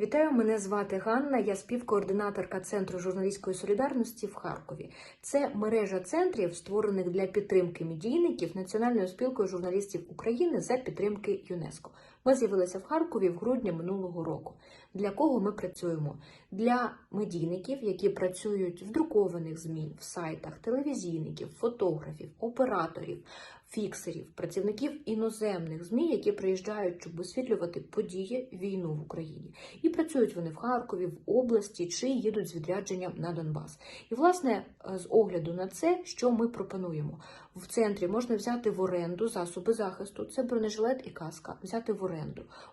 Вітаю, мене звати Ганна. Я співкоординаторка Центру журналістської солідарності в Харкові. Це мережа центрів, створених для підтримки медійників Національною спілкою журналістів України за підтримки ЮНЕСКО. Ми з'явилися в Харкові в грудні минулого року. Для кого ми працюємо? Для медійників, які працюють в друкованих ЗМІ, в сайтах, телевізійників, фотографів, операторів, фіксерів, працівників іноземних ЗМІ, які приїжджають, щоб висвітлювати події війну в Україні. І працюють вони в Харкові, в області чи їдуть з відрядженням на Донбас. І, власне, з огляду на це, що ми пропонуємо? В центрі можна взяти в оренду засоби захисту, це бронежилет і каска, взяти в оренду.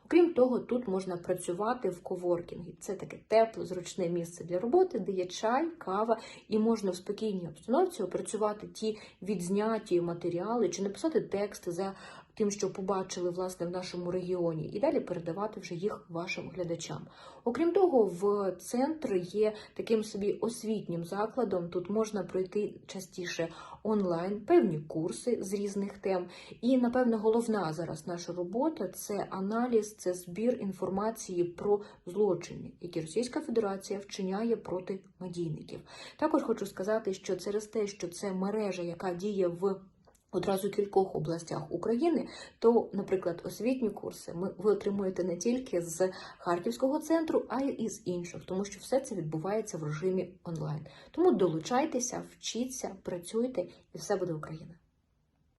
Окрім того, тут можна працювати в коворкінгі. Це таке тепле, зручне місце для роботи, де є чай, кава, і можна в спокійній обстановці опрацювати ті відзняті матеріали чи написати текст за тим, що побачили власне в нашому регіоні, і далі передавати вже їх вашим глядачам. Окрім того, в центр є таким собі освітнім закладом. Тут можна пройти частіше онлайн певні курси з різних тем. І, напевно, головна зараз наша робота це аналіз, це збір інформації про злочини, які Російська Федерація вчиняє проти медійників. Також хочу сказати, що через те, що це мережа, яка діє в Одразу кількох областях України, то, наприклад, освітні курси ми ви отримуєте не тільки з Харківського центру, а й із інших, тому що все це відбувається в режимі онлайн. Тому долучайтеся, вчіться, працюйте, і все буде Україна.